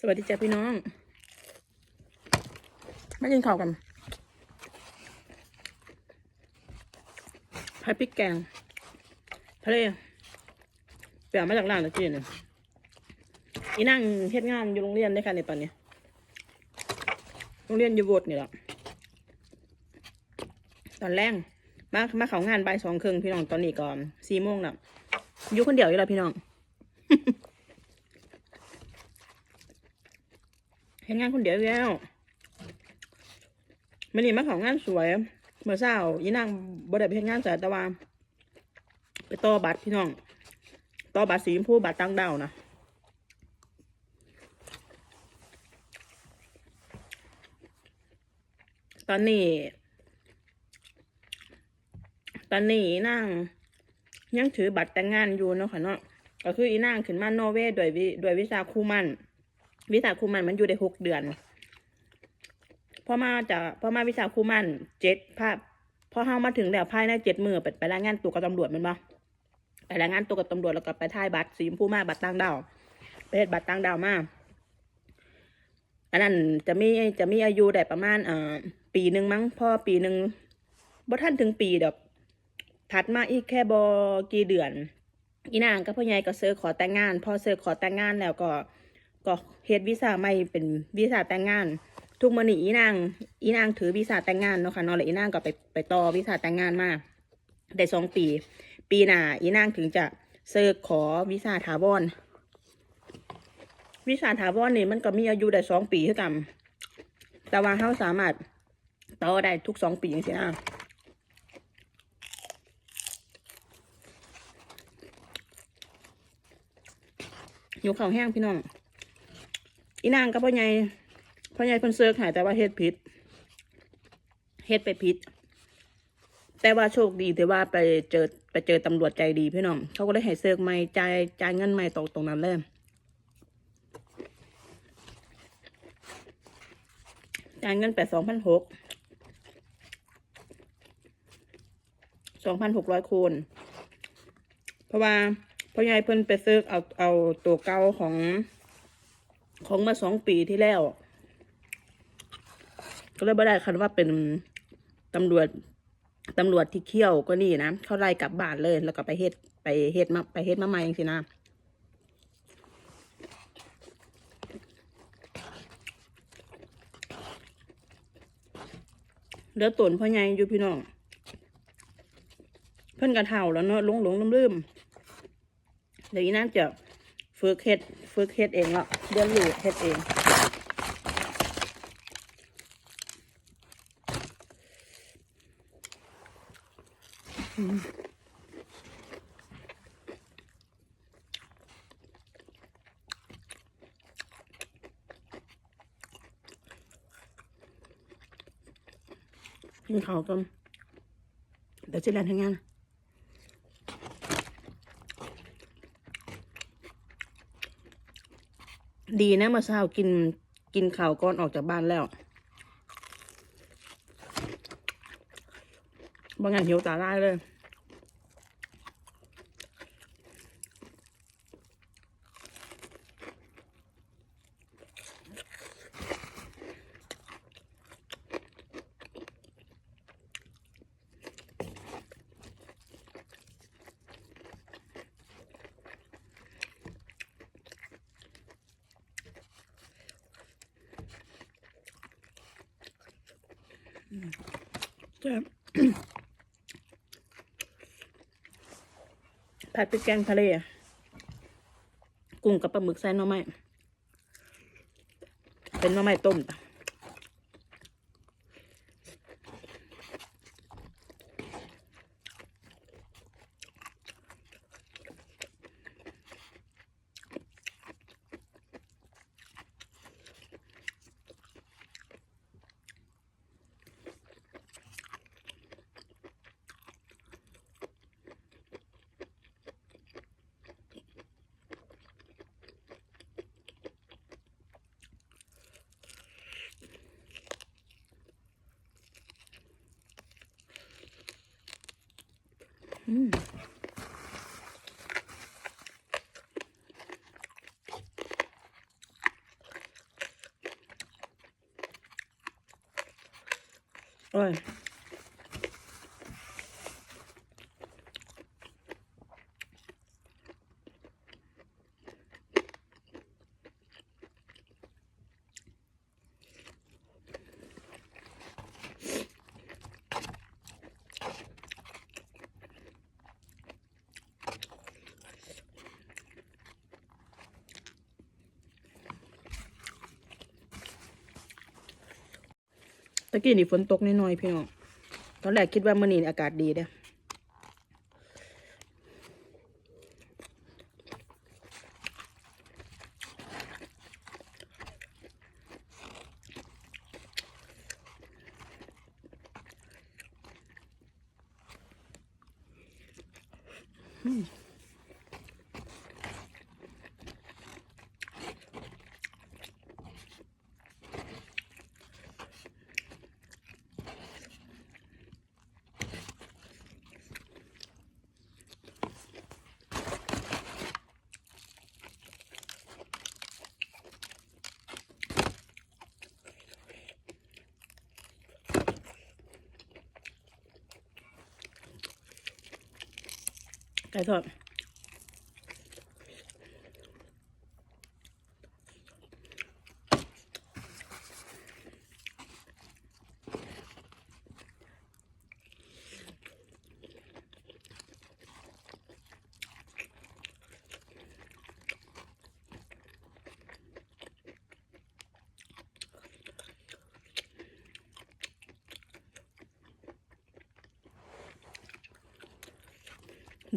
สวัสดีจ้าพี่น้องมากินข้าวกันผัดพริกแกงทะเลเปลี่ยนมาจากร้านตะกี้เนี่ยอีนั่งเฮ็ดงานอยู่โรงเรียนได้ค่ะในตอนนี้ โรงเรียนอยู่โบดนี่แหละตอนแรกมามาเขางานบ่ายสองครึ่งพี่น้องตอนนี้ก่อนสี่โมงแล้วอยู่คนเดียวอยู่แล้วพี่น้อง เห็นงานคนเดียวแล้วมันนี่มาของงานสวยเมื่อเช้ายีนางบ่ได้ไปเห็นงานสายต่ว่าไปต่อบัตรพี่น้องต่อบัตรสีชมพูบัตรตั้งดาวนะตอนนี้ ตอนนี้นางยังถือบัตรแต่งงานอยู่เนาะค่ะเนาะก็คืออีนางขึ้นมานอร์เวย์โดยวิโดยวิชาคู่มั่น วิชาครูมันมันอยู่ได้หกเดือนพอมาจากพอมาวิชาครูมันเจ็ดภาพพอเฮามาถึงแล้วภายในเจ็ดมือไปไปรายงานตัวกับตำรวจมันบ่ไปรายงานตัวกับตำรวจแล้วก็ไปถ่ายบัตรสีชมพูมาบัตรต่างดาวไปเฮ็ดบัตรต่างดาวมาอันนั้นจะมีจะมีอายุได้ประมาณเอ่อปีหนึ่งมั้งพอปีหนึ่งบ่ท่านถึงปีดอกถัดมาอีกแค่บกี่เดือน อีนางกับพ่อใหญ่ก็เซิร์ขอแต่งงาน พอเซิร์ขอแต่งงานแล้วก็ ก็เฮ็ดวีซ่าไม่เป็นวีซ่าแต่งงาน ทุกมื้อนี้อีนางอีนางถือวีซ่าแต่งงานเนาะค่ะเนาะแล้วอีนางก็ไปไปต่อวีซ่าแต่งงานมาได้สองปี ปีหน้าอีนางถึงจะเซิร์ขอวีซ่าถาวรวีซ่าถาวรนี่มันก็มีอายุได้สองปีคือกันแต่ว่าเขาสามารถต่อได้ทุกสองปีอย่างนี้นะอยู่ข้าแห้งพี่น้อง อีนางกับพ่อใหญ่พ่อใหญ่เพิ่นเซิร์ชใหายแต่ว่าเฮ็ดผิดเฮ็ดไปผิด แต่ว่าโชคดีที่ว่าไปเจอไปเจอตำรวจใจดีพี่น้องเขาก็เลยให้เซิร์ชใหม่จ่ายจ่ายเงินใหม่ตรงตรงนั้นเลยจ่ายเงินไปสองพันหกสองพันหกร้อยคูณเพราะว่าพ่อใหญ่เพิ่นไปเซิร์ชเอาเอาตัวเก่าของ ของเมื่อสองปีที่แล้ว ก็เลยไม่ได้คันว่าเป็นตำรวจตำรวจที่เขี้ยวก็นี่นะเขาไล่กลับบ้านเลย แล้วก็ไปเฮ็ดไปเฮ็ดมาไปเฮ็ดมาใหม่สินะเดือตนพ่อใหญ่อยู่พี่น้อง เพิ่นกระเท่าแล้วเนาะหลงหลงลืมลืมเดี๋ยวอีน่าจะฝึกเฮ็ดฝึกเฮ็ดเองละเรียนรู้เฮ็ดเอง กินข้าวกันเดี๋ยวจะเรียนทำงาน ดีนะเมื่อเช้ากินกินข่าวก่อนออกจากบ้านแล้วบางงานหิวตาล่าเลย จะผัดเป็นแกงทะเลอะกุ้งกับปลาหมึกใส่หน่อไม้เป็นหน่อไม้ต้มจ้ะ Mm. Ой. กี้นี่ฝนตกน้อยๆพี่น้องตอนแรกคิดว่ามื่อนี้อากาศดีเด้ออืม ไก่ทอด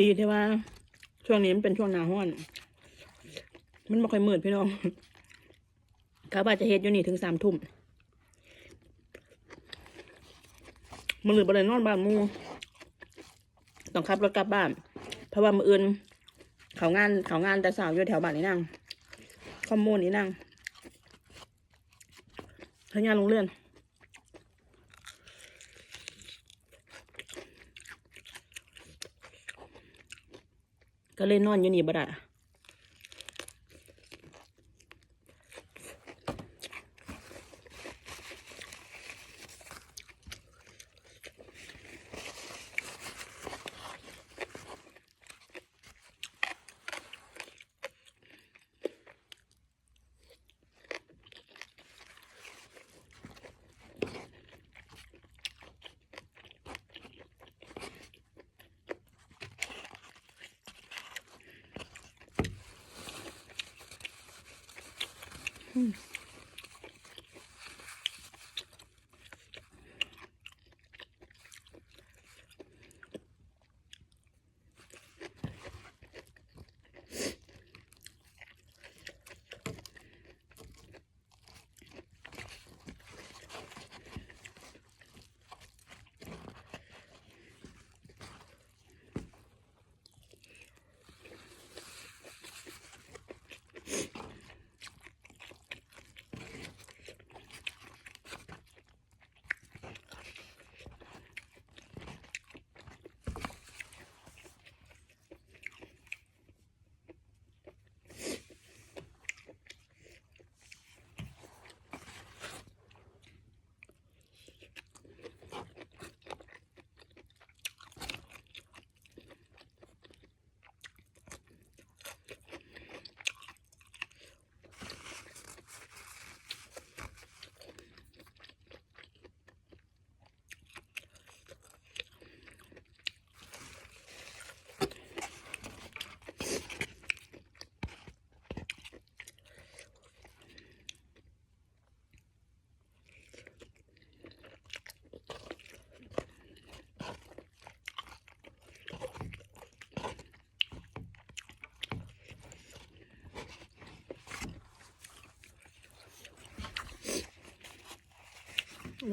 ดีที่ว่า ช่วงนี้มันเป็นช่วงหนาห้อน มันไม่ค่อยมืดพี่น้องเขาบาจะเฮ็ดอยู่นี่ถึงสามทุ่มมันหรือบริเวณนอนบ้านมูต้องขับรถกลับบ้าน เพราะว่ามืออื่น เขางานเขางานแต่สาวอยู่แถวบ้านนี่นั่งข้อมูลนี่นั่งเขางานโรงเรียน ก็เลยนอนอยู่นี่บ่ได้ ว่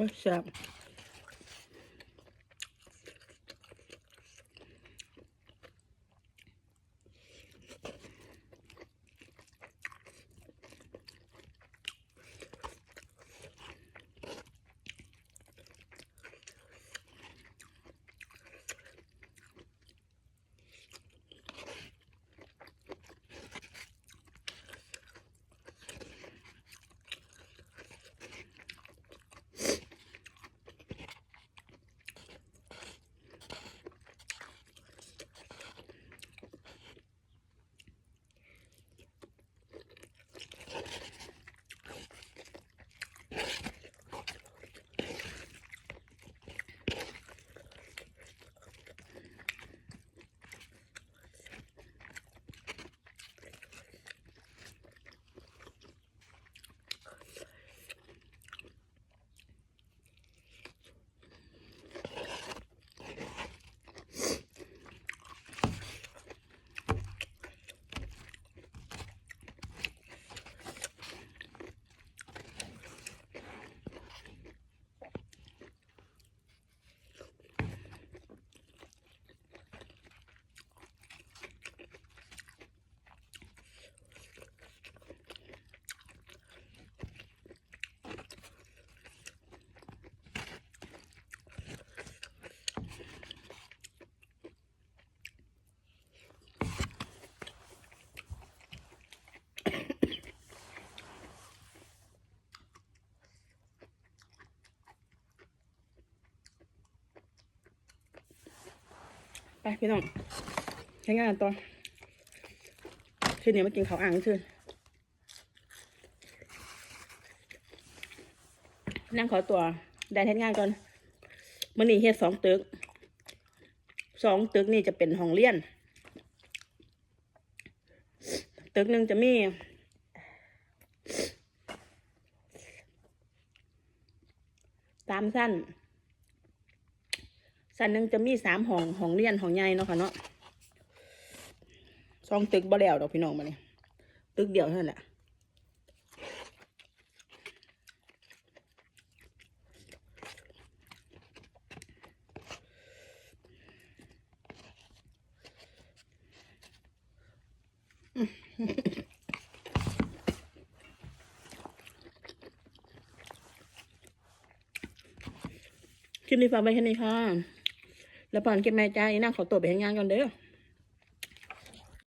าแไปพี่น้องใช้งานกันต่อคืนนี้มากินข้าวอ่างคืนนั่งขอตัวได้เฮ็ดงานก่อนมื่อนี้เฮ็ดสองตึกสองตึกนี่จะเป็นห้องเรียน ตึกหนึ่งจะมีสามสั้น สันหนึ่งจะมีสามห้องห้องเรียนห้องใหญ่เนาะค่ะเนาะสองตึกบ่แล้วดอกพี่น้องมาเนี่ยตึกเดียวเท่านั้นแหละคลิปนี้ฝากไว้แค่นี้ค่ะ แล้วพอนเก็บแม่ใจนั่งขอตัวไปทำงานก่อนเด้อ